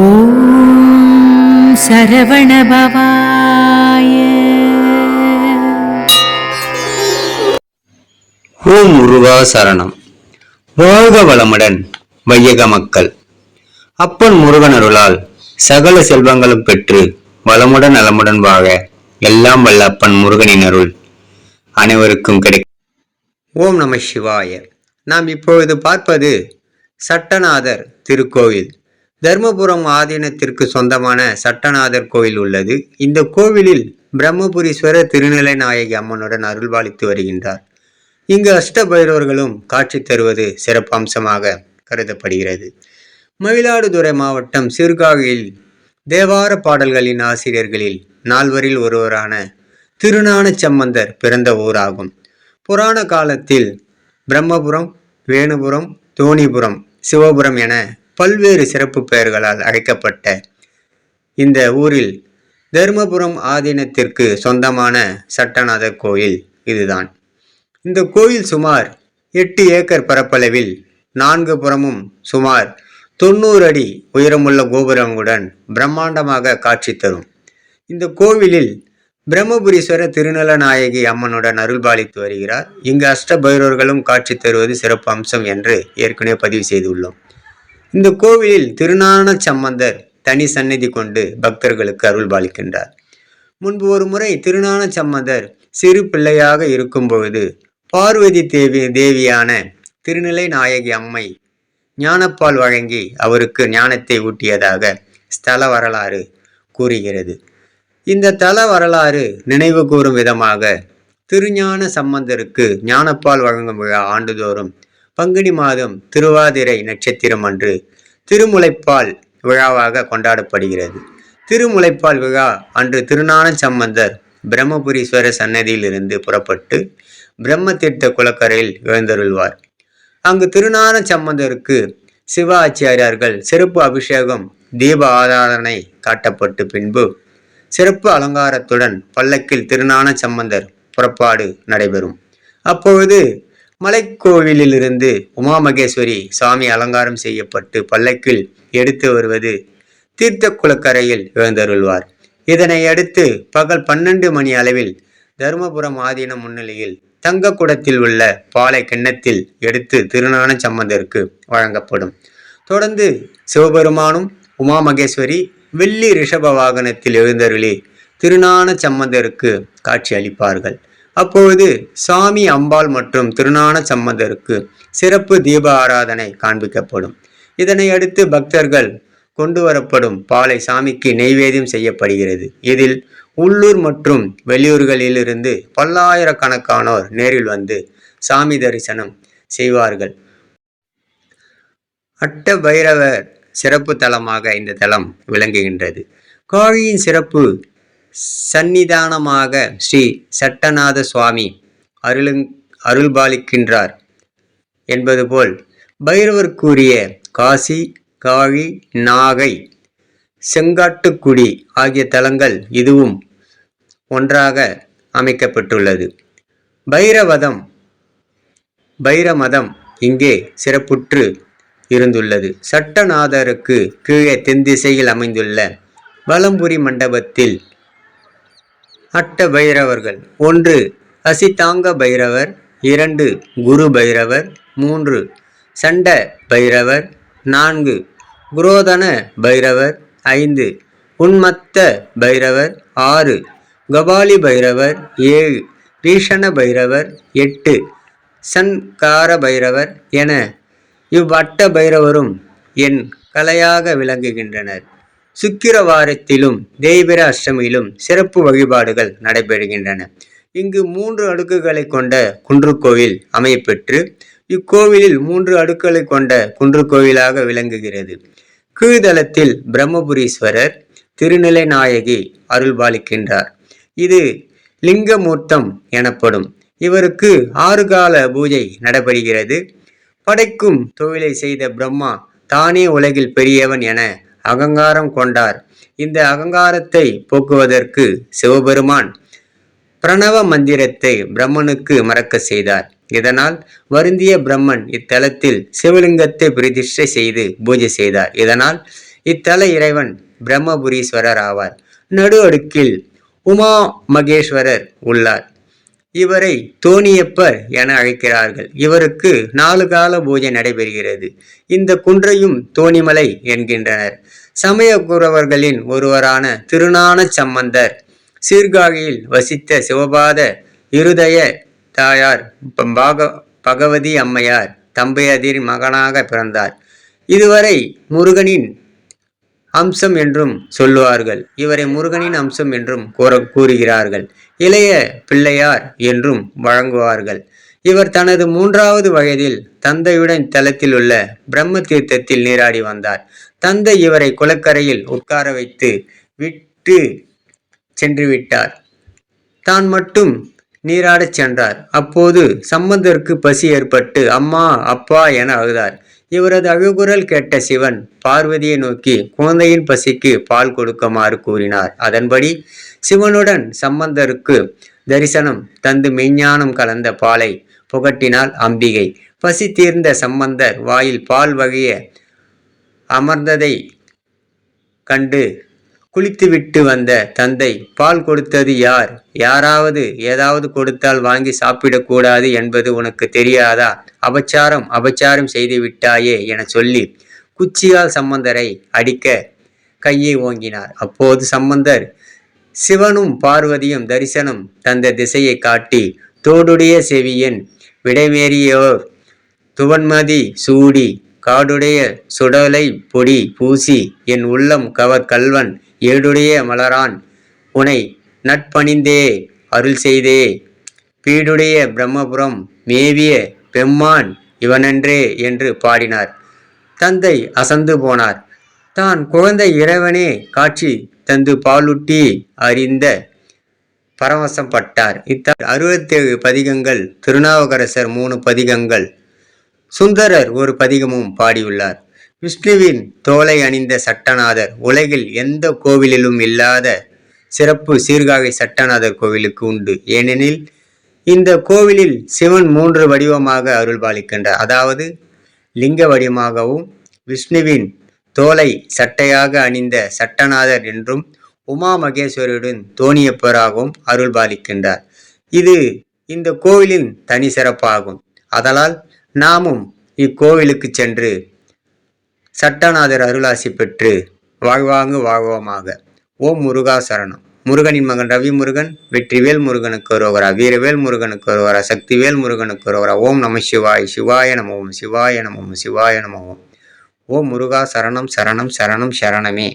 ஓம் சரவணபவாய ஓம் முருகா சரணம். வாழ்க வளமுடன் வையக மக்கள். அப்பன் முருகன் அருளால் சகல செல்வங்களும் பெற்று வளமுடன் நலமுடன் வாழ எல்லாம் வல்ல அப்பன் முருகனின் அருள் அனைவருக்கும் கிடைக்கும். ஓம் நம சிவாய. நாம் இப்பொழுது பார்ப்பது சட்டநாதர் திருக்கோவில். தர்மபுரம் ஆதீனத்திற்கு சொந்தமான சட்டநாதர் கோயில் உள்ளது. இந்த கோவிலில் பிரம்மபுரீஸ்வரர் திருநிலை நாயகி அம்மனுடன் அருள்பாலித்து வருகின்றார். இங்கு அஷ்டபைரவர்களும் காட்சி தருவது சிறப்பம்சமாக கருதப்படுகிறது. மயிலாடுதுறை மாவட்டம் சிறுகாகையில் தேவார பாடல்களின் ஆசிரியர்களில் நால்வரில் ஒருவரான திருநான சம்பந்தர் பிறந்த ஊராகும். புராண காலத்தில் பிரம்மபுரம் வேணுபுரம் தோணிபுரம் சிவபுரம் என பல்வேறு சிறப்பு பெயர்களால் அழைக்கப்பட்ட இந்த ஊரில் தருமபுரம் ஆதீனத்திற்கு சொந்தமான சட்டநாதர் கோயில் இதுதான். இந்த கோயில் சுமார் எட்டு ஏக்கர் பரப்பளவில் நான்கு புறமும் சுமார் தொண்ணூறு அடி உயரமுள்ள கோபுரங்களுடன் பிரம்மாண்டமாக காட்சி தரும். இந்த கோவிலில் பிரம்மபுரீஸ்வரர் திருநலநாயகி அம்மனுடன் அருள்பாலித்து வருகிறார். இங்கு அஷ்டபைரவர்களும் காட்சி தருவது சிறப்பு அம்சம் என்று ஏற்கனவே பதிவு செய்துள்ளோம். இந்த கோவிலில் திருநான சம்பந்தர் தனி சந்நிதி கொண்டு பக்தர்களுக்கு அருள் பாலிக்கின்றார். முன்பு ஒரு முறை திருநான சம்பந்தர் சிறு பிள்ளையாக இருக்கும் பொழுது பார்வதி தேவி தேவியான திருநிலை நாயகி அம்மை ஞானப்பால் வழங்கி அவருக்கு ஞானத்தை ஊட்டியதாக ஸ்தல வரலாறு கூறுகிறது. இந்த தல வரலாறு நினைவு கூறும் விதமாக திருஞான சம்பந்தருக்கு ஞானப்பால் வழங்கும் விழா ஆண்டுதோறும் பங்குனி மாதம் திருவாதிரை நட்சத்திரம் அன்று திருமுலைப்பால் விழாவாக கொண்டாடப்படுகிறது. திருமுலைப்பால் விழா அன்று திருநான சம்பந்தர் பிரம்மபுரீஸ்வரர் சன்னதியிலிருந்து புறப்பட்டு பிரம்மதீர்த்த குளக்கரையில் எழுந்தருள்வார். அங்கு திருநான சம்பந்தருக்கு சிவ சிறப்பு அபிஷேகம் தீப ஆதாரணை காட்டப்பட்டு பின்பு சிறப்பு அலங்காரத்துடன் பல்லக்கில் திருநான சம்பந்தர் புறப்பாடு நடைபெறும். அப்பொழுது மலைக்கோவிலிலிருந்து உமாமகேஸ்வரி சாமி அலங்காரம் செய்யப்பட்டு பல்லக்கில் எடுத்து வருவது தீர்த்த குளக்கரையில் எழுந்தருள்வார். இதனை அடுத்து பகல் பன்னெண்டு மணி அளவில் தருமபுரம் ஆதீனம் முன்னிலையில் தங்க குடத்தில் உள்ள பாலை கிண்ணத்தில் எடுத்து திருநான சம்பந்தருக்கு வழங்கப்படும். தொடர்ந்து சிவபெருமானும் உமாமகேஸ்வரி வெள்ளி ரிஷப வாகனத்தில் எழுந்தருளி திருநான சம்பந்தருக்கு காட்சி அளிப்பார்கள். அப்பொழுது சாமி அம்பாள் மற்றும் திருஞான சம்பந்தருக்கு சிறப்பு தீப ஆராதனை காண்பிக்கப்படும். இதனை அடுத்து பக்தர்கள் கொண்டு வரப்படும் பாலை சாமிக்கு நெய்வேதியம் செய்யப்படுகிறது. இதில் உள்ளூர் மற்றும் வெளியூர்களிலிருந்து பல்லாயிரக்கணக்கானோர் நேரில் வந்து சாமி தரிசனம் செய்வார்கள். அட்ட பைரவர் சிறப்பு தலமாக இந்த தலம் விளங்குகின்றது. காழியின் சிறப்பு சந்நிதானமாக ஸ்ரீ சட்டநாத சுவாமி அருளுங் அருள்பாலிக்கின்றார் என்பது போல் பைரவர் கூறிய காசி காழி நாகை செங்காட்டுக்குடி ஆகிய தலங்கள் இதுவும் ஒன்றாக அமைக்கப்பட்டுள்ளது. பைரவதம் பைரமதம் இங்கே சிறப்புற்று இருந்துள்ளது. சட்டநாதருக்கு கீழே தென் திசையில் அமைந்துள்ள வலம்புரி மண்டபத்தில் அட்ட பைரவர்கள் ஒன்று அசிதாங்க பைரவர். இரண்டு குரு பைரவர். மூன்று சண்ட பைரவர். நான்கு குரோதன பைரவர். ஐந்து உன்மத்த பைரவர். ஆறு கபாலி பைரவர். ஏழு ரீஷண பைரவர். எட்டு சன்கார பைரவர். என இவ்வட்ட பைரவரும் என் கலையாக விளங்குகின்றனர். சுக்கிரவாரத்திலும் தேய்பிர அஷ்டமியிலும் சிறப்பு வழிபாடுகள் நடைபெறுகின்றன. இங்கு மூன்று அடுக்குகளை கொண்ட குன்றுக்கோவில் அமையப்பெற்று இக்கோவிலில் மூன்று அடுக்களை கொண்ட குன்றுக்கோவிலாக விளங்குகிறது. கீழ்தளத்தில் பிரம்மபுரீஸ்வரர் திருநிலை நாயகி அருள்பாலிக்கின்றார். இது லிங்கமூர்த்தம் எனப்படும். இவருக்கு ஆறு கால பூஜை நடைபெறுகிறது. படைக்கும் தொழிலை செய்த பிரம்மா தானே உலகில் பெரியவன் என அகங்காரம் கொண்டார். இந்த அகங்காரத்தை போக்குவதற்கு சிவபெருமான் பிரணவ மந்திரத்தை பிரம்மனுக்கு மறக்க செய்தார். இதனால் வருந்திய பிரம்மன் இத்தலத்தில் சிவலிங்கத்தை பிரதிஷ்டை செய்து பூஜை செய்தார். இதனால் இத்தல இறைவன் பிரம்மபுரீஸ்வரர் ஆவார். நடு அடுக்கில் உமா மகேஸ்வரர் உள்ளார். இவரை தோணியப்பர் என அழைக்கிறார்கள். இவருக்கு நாலு கால பூஜை நடைபெறுகிறது. இந்த குன்றையும் தோணிமலை என்கின்றனர். சமய குரவர்களின் ஒருவரான திருநான சம்பந்தர் சீர்காழியில் வசித்த சிவபாத இருதய தாயார் பாக பகவதி அம்மையார் தம்பையதிர் மகனாக பிறந்தார். இதுவரை முருகனின் அம்சம் என்றும் சொல்லுவார்கள். இவரை முருகனின் அம்சம் என்றும் கூற கூறுகிறார்கள். இளைய பிள்ளையார் என்றும் வழங்குவார்கள். இவர் தனது மூன்றாவது வயதில் தந்தையுடன் தளத்தில் உள்ள பிரம்ம தீர்த்தத்தில் நீராடி வந்தார். தந்தை இவரை குளக்கரையில் உட்கார வைத்து விட்டு சென்று விட்டார். தான் மட்டும் நீராடச் சென்றார். அப்போது சம்பந்தருக்கு பசி ஏற்பட்டு அம்மா அப்பா என அழுதார். இவரது அழுகுரல் கேட்ட சிவன் பார்வதியை நோக்கி குழந்தையின் பசிக்கு பால் கொடுக்குமாறு கூறினார். அதன்படி சிவனுடன் சம்பந்தருக்கு தரிசனம் தந்து மெய்ஞானம் கலந்த பாலை புகட்டினாள் அம்பிகை. பசி தீர்ந்த சம்பந்தர் வாயில் பால் வகைய அமர்ந்ததை கண்டு குளித்துவிட்டு வந்த தந்தை பால் கொடுத்தது யார்? யாராவது ஏதாவது கொடுத்தால் வாங்கி சாப்பிடக்கூடாது என்பது உனக்கு தெரியாதா? அபச்சாரம் அபச்சாரம் செய்து விட்டாயே என சொல்லி குச்சியால் சம்பந்தரை அடிக்க கையை ஓங்கினார். அப்போது சம்பந்தர் சிவனும் பார்வதியும் தரிசனம் தந்த திசையை காட்டி தோடுடைய செவியன் விடைமேறியோர் துவன்மதி சூடி காடுடைய சுடலை பொடி பூசி என் உள்ளம் கவர் கல்வன் ஏடுடைய மலரான் உனை நட்பணிந்தே அருள் செய்தே. பீடுடைய பிரம்மபுரம் மேவிய பெம்மான் இவனன்றே என்று பாடினார். தந்தை அசந்து போனார். தான் குழந்தை இறைவனே காட்சி தந்து பாலுட்டி அறிந்த பரவசப்பட்டார் இத்த அறுபத்தேழு பதிகங்கள் திருநாவுக்கரசர் மூணு பதிகங்கள் சுந்தரர் ஒரு பதிகமும் பாடியுள்ளார். விஷ்ணுவின் தோலை அணிந்த சட்டநாதர் உலகில் எந்த கோவிலிலும் இல்லாத சிறப்பு சீர்காழி சட்டநாதர் கோவிலுக்கு உண்டு. ஏனெனில் இந்த கோவிலில் சிவன் மூன்று வடிவமாக அருள்பாலிக்கின்றார். அதாவது லிங்க வடிவமாகவும் விஷ்ணுவின் தோலை சட்டையாக அணிந்த சட்டநாதர் என்றும் உமா மகேஸ்வரியுடன் தோணியப்பராகவும் அருள்பாலிக்கின்றார். இது இந்த கோவிலின் தனி சிறப்பாகும். அதனால் நாமும் இக்கோவிலுக்கு சென்று சட்டநாதர் அருளாசி பெற்று வாழ்வாங்கு வாழ்வோமாக. ஓம் முருகா சரணம். முருகனின் மகன் ரவி முருகன் வெற்றிவேல் முருகனுக்கு ஒருவரா வீரவேல் முருகனுக்கு ஒருவரா சக்திவேல் முருகனுக்கு ஒருவரா. ஓம் நம சிவாய் சிவாய நமோம் சிவாய நமோம் சிவாய நமோம் ஓம் முருகா சரணம் சரணம் சரணம் சரணமே.